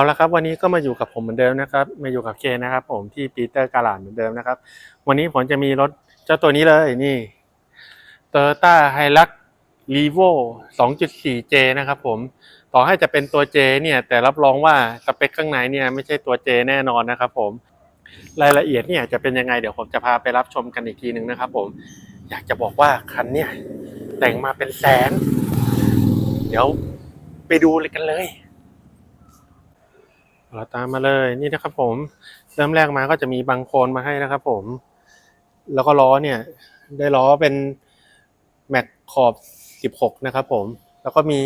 เอาละครับวันนี้ก็มาอยู่กับผมเหมือนเดิมนะครับมาอยู่กับเคนะครับ ผมที่ปีเตอร์กาลาดเหมือนเดิมนะครับ วันนี้ผมจะมีรถเจ้าตัวนี้เลยนี่ Toyota Hilux Revo 2.4J นะครับผมต่อให้จะเป็นตัว J เนี่ย แต่รับรองว่าสเปคข้างในเนี่ยไม่ใช่ตัว J แน่นอนนะครับผมรายละเอียดเนี่ยจะเป็นยังไงเดี๋ยวผมจะพาไปรับชมกันอีกทีหนึ่งนะครับผมอยากจะบอกว่าคันเนี่ยแต่งมาเป็นแสน เดี๋ยวไปดูเลยกันเลย เราตามมาเลยนี่นะครับผมเริ่มแรกมาก็จะมีบางโคลนมาให้นะครับผม แล้วก็ล้อเนี่ย ได้ล้อเป็นแม็กขอบ16นะครับผม แล้วก็มี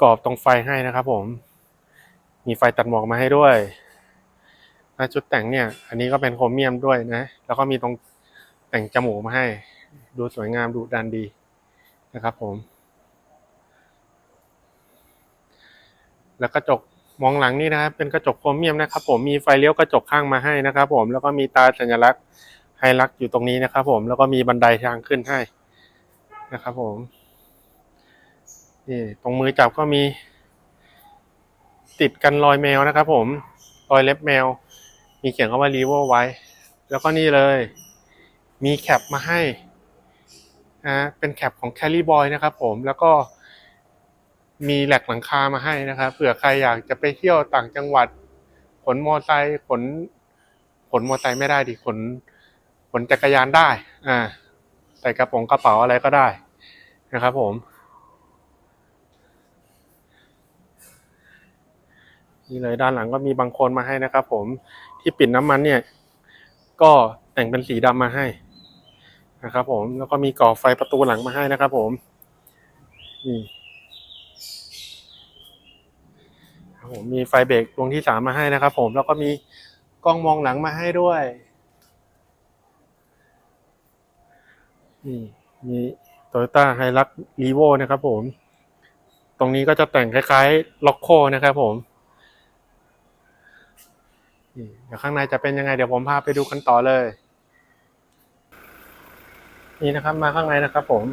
กรอบตรงไฟให้นะครับผม มีไฟตัดหมอกมาให้ด้วยชุดแต่งเนี่ย อันนี้ก็เป็นโครเมียมด้วยนะ แล้วก็มีตรงแต่งจมูกมาให้ ดูสวยงามดูดันดีนะครับผม แล้วกระจกมองหลังนี่นะครับเป็นกระจกโครเมียมนะครับ ผมมีไฟเลี้ยวกระจกข้างมาให้นะครับ ผมแล้วก็มีตาสัญลักษณ์ไฮลักอยู่ตรงนี้นะครับ ผมแล้วก็มีบันไดทางขึ้นให้นะครับ ผมนี่ตรงมือจับก็มี ติดกันรอยแมวนะครับ ผมรอยเล็บแมว มีเขียนคำว่ารีโวอร์ไว้ แล้วก็นี่เลย มีแคปมาให้นะเป็นแคปของ Carry Boy นะครับ ผมแล้วก็ มีแหลกหลังคามาให้นะครับเผื่อใครอยากจะไปเที่ยวต่างจังหวัด ขนมอไซค์ขน ขนมอไซค์ไม่ได้ดิขน ขนจักรยานได้ อ่า ใส่กระโปรงกระเป๋าอะไรก็ได้นะครับ ผมนี่เลยด้านหลังก็มีบางคนมาให้นะครับ ผมที่ปิดน้ำมันเนี่ย ก็แต่งเป็นสีดำมาให้นะครับ ผมแล้วก็มีก่อไฟประตูหลังมาให้นะครับ ผมนี่ ผมมีไฟเบรกดวงที่สามมาให้นะครับผมแล้วก็มีกล้องมองหลังมาให้ด้วยนี่มีโตโยต้าไฮรักรีโวนะครับผม ตรงนี้ก็จะแต่งคล้ายๆล็อกโคนะครับผมเดี๋ยวข้างในจะเป็นยังไงเดี๋ยวผมพาไปดูกันต่อเลย นี่นะครับมาข้างในนะครับผม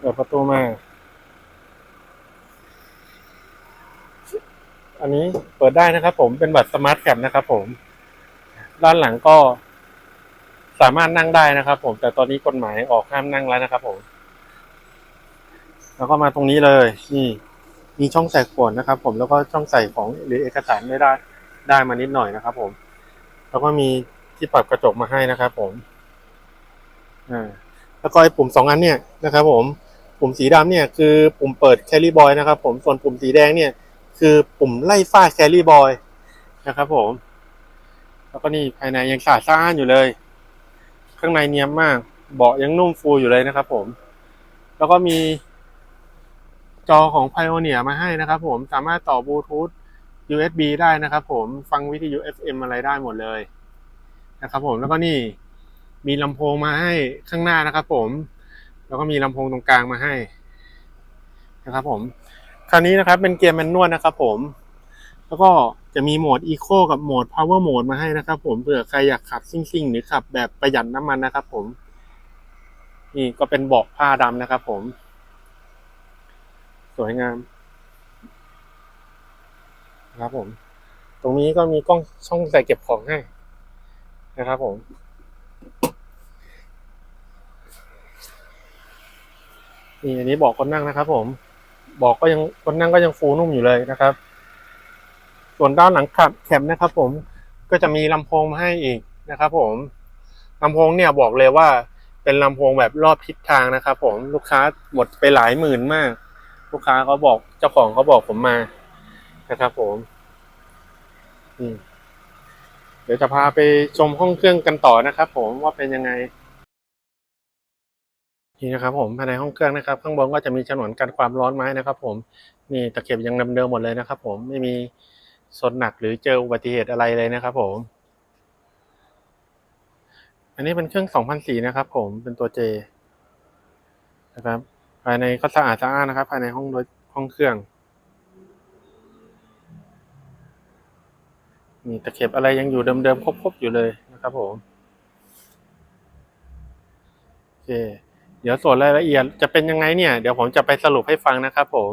เปิดประตูมา อันนี้เปิดได้นะครับ ผมเป็นบัตรสมาร์ทแคปนะครับ ผม ด้านหลังก็สามารถนั่งได้นะครับ ผม แต่ตอนนี้กฎหมายออกห้ามนั่งแล้วนะครับ ผม แล้วก็มาตรงนี้เลย นี่ มีช่องใส่ขวดนะครับ ผมแล้วก็ช่องใส่ของหรือเอกสารไม่ได้ได้มานิดหน่อยนะครับ ผม แล้วก็มีที่ปรับกระจกมาให้นะครับ ผมอ่าแล้วก็ไอ้ปุ่มสองอันเนี่ยนะครับ ผม ปุ่มสีดำเนี่ยคือปุ่มเปิดแคลรี่บอยนะครับ ผมส่วนปุ่มสีแดงเนี่ย คือปุ่มไล่ฟ้าแครี่บอยนะครับผม แล้วก็นี่ภายในยังสะอาดสะอ้านอยู่เลย ข้างในเนียมมาก เบาะยังนุ่มฟูอยู่เลยนะครับผม แล้วก็มีจอของ Pioneer มาให้นะครับผม สามารถต่อบลูทูธ USB ได้นะครับผม ฟังวิทยุ FM อะไรได้หมดเลยนะครับผม แล้วก็นี่มีลำโพงมาให้ข้างหน้านะครับผม แล้วก็มีลำโพงตรงกลางมาให้นะครับผม คราวนี้นะครับเป็นเกียร์แมนนวลนะครับ ผม แล้วก็จะมีโหมด Eco กับโหมด Power Mode มาให้นะครับ ผมเผื่อใครอยากขับซิ่งๆ หรือขับแบบประหยัดน้ำมันนะครับ ผม นี่ก็เป็นเบาะผ้าดำนะครับ ผม สวยงามนะครับผม ตรงนี้ก็มีกล้องช่องใส่เก็บของให้นะครับผมนี่อันนี้บอกคนนั่งนะครับผม บอกก็ยังคนนั่งก็ยังฟูนุ่มอยู่เลยนะครับ ส่วนด้านหลังขับแคบนะครับ ผมก็จะมีลำโพงมาให้อีกนะครับ ผมลำโพงเนี่ยบอกเลยว่าเป็นลำโพงแบบรอบทิศทางนะครับ ผมลูกค้าหมดไปหลายหมื่นมาก ลูกค้าเขาบอกเจ้าของเขาบอกผมมานะครับ ผม อืมเดี๋ยวจะพาไปชมห้องเครื่องกันต่อนะครับ ผมว่าเป็นยังไง นี่นะครับผมภายในห้องเครื่องนะครับ ข้างบนก็จะมีฉนวนกันความร้อนไม้นะครับ ผมนี่ตะเข็บยังเดิมๆหมดเลยนะครับ ผมไม่มีสนหนักหรือเจออุบัติเหตุอะไรเลยนะครับ ผม อันนี้เป็นเครื่อง2004นะครับ ผมเป็นตัว J นะครับ ภายในก็สะอาดสะอ้านนะครับ ภายในห้องโดยห้องเครื่องนี่ตะเข็บอะไรยังอยู่เดิมๆครบๆอยู่เลยนะครับ ผมโอเค เดี๋ยวส่วนรายละเอียดจะเป็นยังไงเนี่ย เดี๋ยวผมจะไปสรุปให้ฟังนะครับผม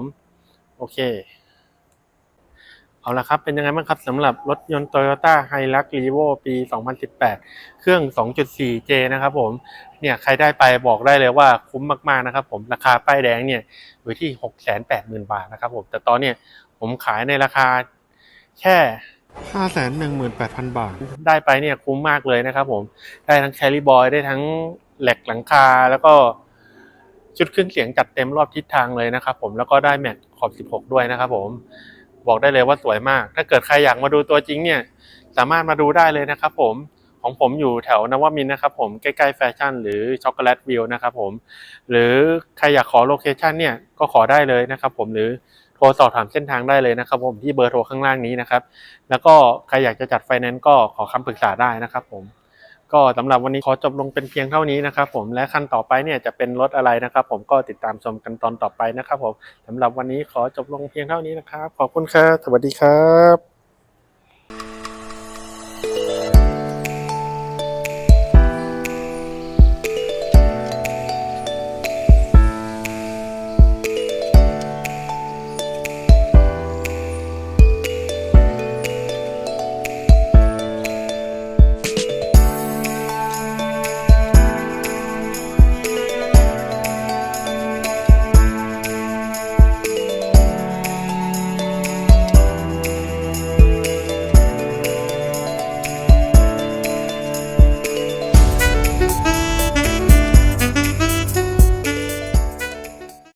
โอเค เอาละครับ เป็นยังไงบ้างครับสำหรับรถยนต์ Toyota Hilux Revo ปี 2018 เครื่อง 2.4J นะครับผม เนี่ยใครได้ไปบอกได้เลยว่าคุ้มมากๆนะครับผมราคาป้ายแดงเนี่ยอยู่ที่ 680,000 บาทนะครับผม แต่ตอนเนี้ยผมขายในราคาแค่518,000 บาท ได้ไปเนี่ยคุ้มมากเลยนะครับผม ได้ทั้งแคลิบอย ได้ทั้ง แหลกหลังคาแล้วก็ชุดเครื่องเสียงจัดเต็มรอบทิศทางเลยนะครับผมแล้วก็ได้แม็กขอบ 16 ด้วยนะครับผมบอกได้เลยว่าสวยมาก ถ้าเกิดใครอยากมาดูตัวจริงเนี่ย สามารถมาดูได้เลยนะครับผมของผมอยู่แถวนวมินนะครับผมใกล้ๆแฟชั่นหรือช็อกโกแลตวิวนะครับผมหรือใครอยากขอโลเคชันเนี่ยก็ขอได้เลยนะครับผมหรือโทรสอบถามเส้นทางได้เลยนะครับผมที่เบอร์โทรข้างล่างนี้นะครับ แล้วก็ใครอยากจะจัดไฟแนนซ์ก็ขอคำปรึกษาได้นะครับผม ก็สำหรับวันนี้ขอจบลงเป็นเพียงเท่านี้นะครับผมและขั้นต่อไปเนี่ยจะเป็นรถอะไรนะครับ ผมก็ติดตามชมกันตอนต่อไปนะครับผมสำหรับวันนี้ขอจบลงเพียงเท่านี้นะครับ ขอบคุณครับสวัสดีครับ